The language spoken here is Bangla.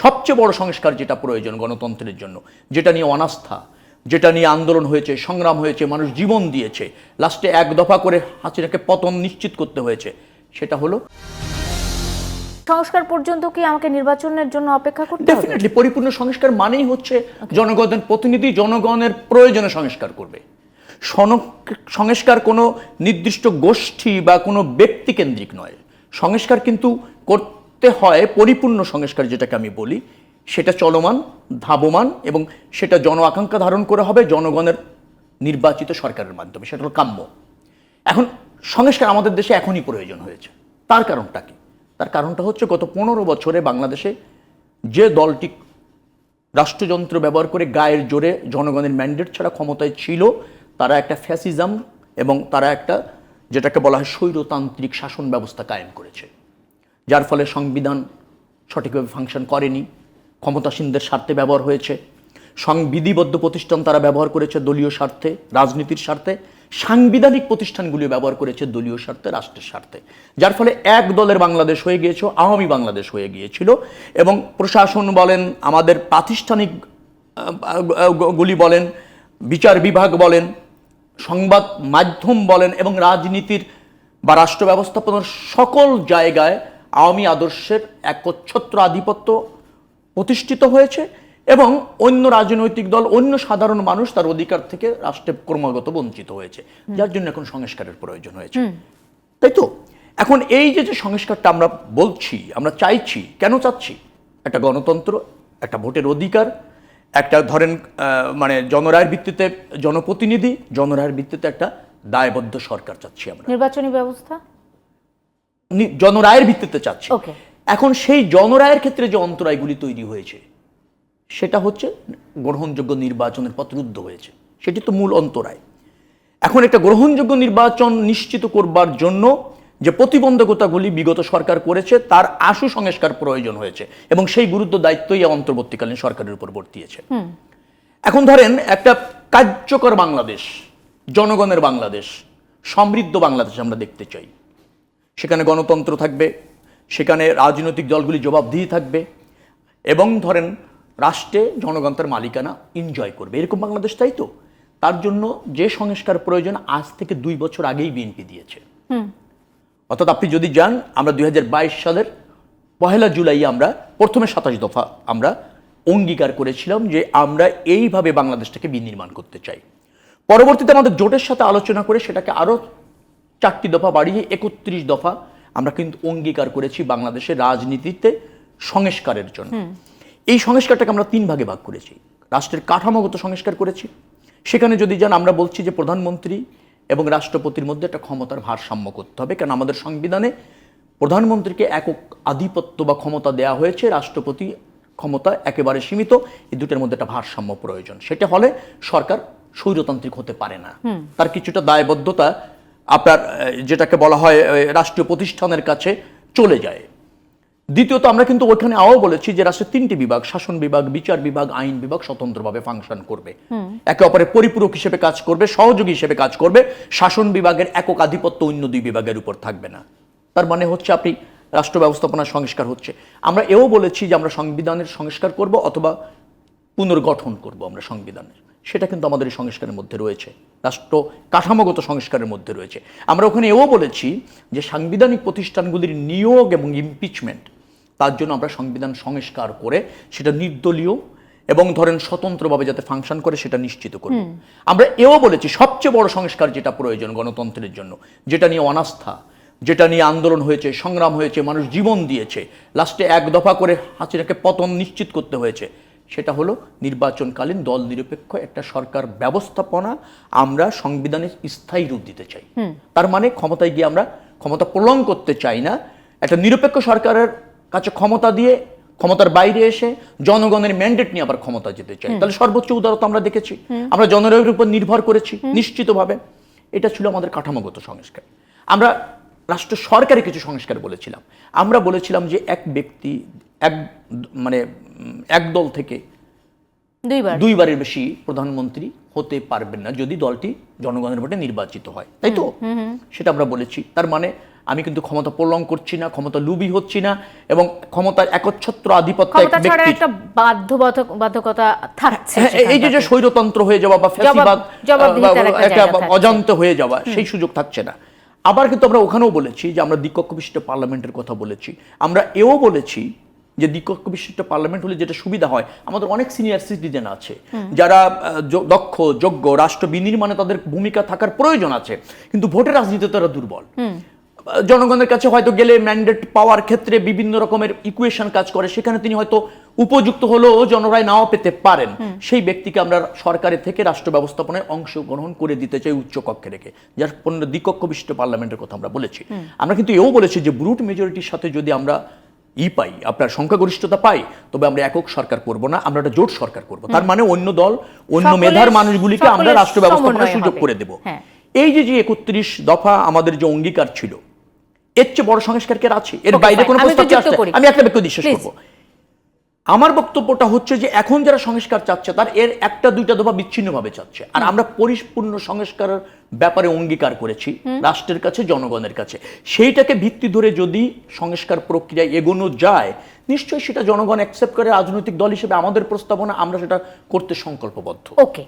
সবচেয়ে বড় সংস্কার যেটা প্রয়োজন গণতন্ত্রের জন্য যেটা নিয়ে অনাস্থা যেটা নিয়ে আন্দোলন হয়েছে সংগ্রাম হয়েছে মানুষ জীবন দিয়েছে লাস্টে এক দফা করে হাসিনাকে পতন নিশ্চিত করতে হয়েছে সেটা হলো সংস্কার পর্যন্ত কি আমাকে নির্বাচনের জন্য অপেক্ষা করতে হবে? ডেফিনেটলি পরিপূর্ণ সংস্কার মানেই হচ্ছে জনগণের প্রতিনিধি জনগণের প্রয়োজনে সংস্কার করবে। সংস্কার কোনো নির্দিষ্ট গোষ্ঠী বা কোনো ব্যক্তি কেন্দ্রিক নয়। সংস্কার কিন্তু করতে হয় পরিপূর্ণ সংস্কার যেটাকে আমি বলি, সেটা চলমান, ধাবমান এবং সেটা জন আকাঙ্ক্ষা ধারণ করে হবে জনগণের নির্বাচিত সরকারের মাধ্যমে। সেটা হলো কাম্য। এখন সংস্কার আমাদের দেশে এখনই প্রয়োজন হয়েছে। তার কারণটা কি? তার কারণটা হচ্ছে গত পনেরো বছরে বাংলাদেশে যে দলটি রাষ্ট্রযন্ত্র ব্যবহার করে গায়ের জোরে জনগণের ম্যান্ডেট ছাড়া ক্ষমতায় ছিল, তারা একটা ফ্যাসিজম এবং তারা একটা যেটাকে বলা হয় স্বৈরতান্ত্রিক শাসন ব্যবস্থা কায়েম করেছে। যার ফলে সংবিধান সঠিকভাবে ফাংশন করেনি, ক্ষমতাসীনদের স্বার্থে ব্যবহার হয়েছে, সংবিধিবদ্ধ প্রতিষ্ঠান তারা ব্যবহার করেছে দলীয় স্বার্থে, রাজনীতির স্বার্থে, সাংবিধানিক প্রতিষ্ঠানগুলিও ব্যবহার করেছে দলীয় স্বার্থে, রাষ্ট্রের স্বার্থে। যার ফলে এক দলের বাংলাদেশ হয়ে গিয়েছিল, আওয়ামী বাংলাদেশ হয়ে গিয়েছিল এবং প্রশাসন বলেন, আমাদের প্রাতিষ্ঠানিক, গুলি বলেন, বিচার বিভাগ বলেন, সংবাদ মাধ্যম বলেন এবং রাজনীতির বা রাষ্ট্র ব্যবস্থাপনার সকল জায়গায় আওয়ামী আদর্শের একচ্ছত্র আধিপত্য প্রতিষ্ঠিত হয়েছে এবং অন্য রাজনৈতিক দল অন্য সাধারণ মানুষ তার অধিকার থেকে রাষ্ট্রে ক্রমাগত বঞ্চিত হয়েছে যার জন্য এখন সংস্কারের প্রয়োজন হয়েছে। তাই তো? এখন এই যে যে সংস্কারটা আমরা বলছি আমরা চাইছি কেন চাচ্ছি? একটা গণতন্ত্র একটা ভোটের অধিকার একটা ধরেন আহ, মানে জনরায়ের ভিত্তিতে জনপ্রতিনিধি জনরায়ের ভিত্তিতে একটা দায়বদ্ধ সরকার চাচ্ছি আমরা। নির্বাচনী ব্যবস্থা? জনরায়ের ভিত্তিতে চাচ্ছি. এখন সেই জনরায়ের ক্ষেত্রে যে অন্তরায়গুলি তৈরি হয়েছে সেটা হচ্ছে গ্রহণযোগ্য নির্বাচনের পথ রুদ্ধ হয়েছে। সেটি তো মূল অন্তরায়। এখন একটা গ্রহণযোগ্য নির্বাচন নিশ্চিত করবার জন্য যে প্রতিবন্ধকতাগুলি বিগত সরকার করেছে তার আশু সংস্কার প্রয়োজন হয়েছে এবং সেই গুরুত্ব দায়িত্বই অন্তর্বর্তীকালীন সরকারের উপর বর্তিয়েছে। এখন ধরেন একটা কার্যকর বাংলাদেশ জনগণের বাংলাদেশ সমৃদ্ধ বাংলাদেশ আমরা দেখতে চাই। সেখানে গণতন্ত্র থাকবে সেখানে রাজনৈতিক দলগুলি জবাবদিহি থাকবে এবং ধরেন রাষ্ট্রে জনগণ তার মালিকানা এনজয় করবে। এরকম বাংলাদেশ তাই তো? তার জন্য যে সংস্কার প্রয়োজন আজ থেকে দুই বছর আগেই বিএনপি দিয়েছে। অর্থাৎ আপনি যদি যান আমরা দুই হাজার বাইশ সালের পহেলা জুলাই আমরা প্রথমে সাতাশ দফা আমরা অঙ্গীকার করেছিলাম যে আমরা এইভাবে বাংলাদেশটাকে বিনির্মাণ করতে চাই। পরবর্তীতে আমাদের জোটের সাথে আলোচনা করে সেটাকে আরও চারটি দফা বাড়িয়ে একত্রিশ দফা আমরা কিন্তু অঙ্গীকার করেছি বাংলাদেশের রাজনীতিতে সংস্কারের জন্য। এই সংস্কারটাকে আমরা তিন ভাগে ভাগ করেছি। রাষ্ট্রের কাঠামোগত সংস্কার করেছি। সেখানে যদি যান আমরা বলছি যে প্রধানমন্ত্রী এবং রাষ্ট্রপতির মধ্যে একটা ক্ষমতার ভারসাম্য করতে হবে কারণ আমাদের সংবিধানে প্রধানমন্ত্রীকে একক আধিপত্য বা ক্ষমতা দেয়া হয়েছে রাষ্ট্রপতি ক্ষমতা একেবারে সীমিত এই দুটোর মধ্যে একটা ভারসাম্য প্রয়োজন। সেটা হলে সরকার স্বৈরতান্ত্রিক হতে পারে না। তার কিছুটা দায়বদ্ধতা আপনার যেটাকে বলা হয় রাষ্ট্রীয় প্রতিষ্ঠানের কাছে চলে যায়। দ্বিতীয়ত আমরা কিন্তু ওইখানে আও বলেছি যে রাষ্ট্রের তিনটি বিভাগ শাসন বিভাগ বিচার বিভাগ আইন বিভাগ স্বতন্ত্রভাবে ফাংশন করবে। একে অপরের পরিপূরক হিসেবে কাজ করবে সহযোগী হিসেবে কাজ করবে শাসন বিভাগের একক আধিপত্য অন্য দুই বিভাগের উপর থাকবে না। তার মানে হচ্ছে আপনি রাষ্ট্র ব্যবস্থাপনার সংস্কার হচ্ছে। আমরা এও বলেছি যে আমরা সংবিধানের সংস্কার করব অথবা পুনর্গঠন করব আমরা সংবিধানের। সেটা কিন্তু আমাদের এই সংস্কারের মধ্যে রয়েছে। রাষ্ট্র কাঠামোগত সংস্কারের মধ্যে রয়েছে। আমরা ওখানে এও বলেছি যে সাংবিধানিক প্রতিষ্ঠানগুলির নিয়োগ এবং ইমপিচমেন্ট তার জন্য আমরা সংবিধান সংস্কার করে সেটা নির্দলীয় এবং ধরেন স্বতন্ত্রভাবে যাতে ফাংশন করে সেটা নিশ্চিত করব। আমরা এও বলেছি সবচেয়ে বড় সংস্কার যেটা প্রয়োজন গণতন্ত্রের জন্য যেটা নিয়ে অনাস্থা যেটা নিয়ে আন্দোলন হয়েছে সংগ্রাম হয়েছে মানুষ জীবন দিয়েছে লাস্টে এক দফা করে হাসিনাকে পতন নিশ্চিত করতে হয়েছে। সেটা হলো নির্বাচনকালীন দল নিরপেক্ষ একটা সরকার ব্যবস্থাপনা আমরা সংবিধানে স্থায়ী রূপ দিতে চাই। তার মানে ক্ষমতায় গিয়ে আমরা ক্ষমতা প্রলং করতে চাই না। একটা নিরপেক্ষ সরকারের কাছে ক্ষমতা দিয়ে ক্ষমতার বাইরে এসে জনগণের ম্যান্ডেট নিয়ে আবার ক্ষমতা যেতে চাই। তাহলে সর্বোচ্চ উদারতা আমরা দেখেছি। আমরা জনগণের উপর নির্ভর করেছি নিশ্চিতভাবে। এটা ছিল আমাদের কাঠামোগত সংস্কার। আমরা রাষ্ট্র সরকারি কিছু সংস্কার বলেছিলাম। আমরা বলেছিলাম যে এক ব্যক্তি এক মানে উম, এক দল থেকে দুইবার। দুইবারের বেশি প্রধানমন্ত্রী হতে পারবেন না যদি দলটি জনগণের ভোটে নির্বাচিত হয়। তাই তো? সেটা আমরা বলেছি। তার মানে আমি কিন্তু ক্ষমতা প্রলং করছি না ক্ষমতা লুবি হচ্ছি না এবং ক্ষমতার একচ্ছত্র আধিপত্য একটা বাধ্যবাধক- বাধ্যকতা থাকছে হ্যাঁ, এই যে যে স্বৈরতন্ত্র হয়ে যাওয়া বা ফ্যাসিবাদ একটা। অজান্ত হয়ে যাওয়া সেই সুযোগ থাকছে না। আবার কিন্তু আমরা ওখানেও বলেছি যে আমরা দ্বিকক্ষ বিশিষ্ট পার্লামেন্টের কথা বলেছি। আমরা এও বলেছি যে দ্বিকক্ষ বিশিষ্ট পার্লামেন্ট হলে যেটা সুবিধা হয় আমাদের অনেক সিনিয়র সিটিজেন আছে। যারা দক্ষ যোগ্য রাষ্ট্র বিনির্মাণে তাদের ভূমিকা থাকার প্রয়োজন আছে কিন্তু ভোটের রাজনীতিতে তারা দুর্বল। জনগণের কাছে হয়তো গেলে ম্যান্ডেট পাওয়ার ক্ষেত্রে বিভিন্ন রকমের ইকুয়েশন কাজ করে সেখানে তিনি হয়তো উপযুক্ত হলেও জনরায় নাও পেতে পারেন। সেই ব্যক্তিকে আমরা সরকারের থেকে রাষ্ট্র ব্যবস্থাপনায় অংশগ্রহণ করে দিতে চাই উচ্চ কক্ষে রেখে যার পণ্য দ্বিকক্ষ বিশিষ্ট পার্লামেন্টের কথা আমরা বলেছি। আমরা কিন্তু এও বলেছি যে ব্রুট মেজরিটির সাথে যদি আমরা ই পাই আপনার সংখ্যাগরিষ্ঠতা পাই তবে আমরা একক সরকার করব না আমরা একটা জোট সরকার করব। তার মানে অন্য দল অন্য মেধার মানুষগুলিকে আমরা রাষ্ট্র ব্যবস্থাপনার সুযোগ করে দেব। হ্যাঁ। এই যে যে একত্রিশ দফা আমাদের যে অঙ্গীকার ছিল এর চেয়ে বড় সংস্কার কি আছে? এর বাইরে কোনো আমি প্রস্তাব কি আসছে? আমি একটা ব্যক্তি বিশ্বাস. করব। আমার বক্তব্যটা হচ্ছে যে এখন যারা সংস্কার চাচ্ছে তার এর একটা দুইটা দফা বিচ্ছিন্নভাবে চাচ্ছে। আর আমরা পরিপূর্ণ সংস্কারের ব্যাপারে অঙ্গীকার করেছি রাষ্ট্রের কাছে জনগণের কাছে। সেইটাকে ভিত্তি ধরে যদি সংস্কার প্রক্রিয়ায় এগোনো যায় নিশ্চয়ই সেটা জনগণ অ্যাকসেপ্ট করে রাজনৈতিক দল হিসেবে আমাদের প্রস্তাবনা আমরা সেটা করতে সংকল্পবদ্ধ। ওকে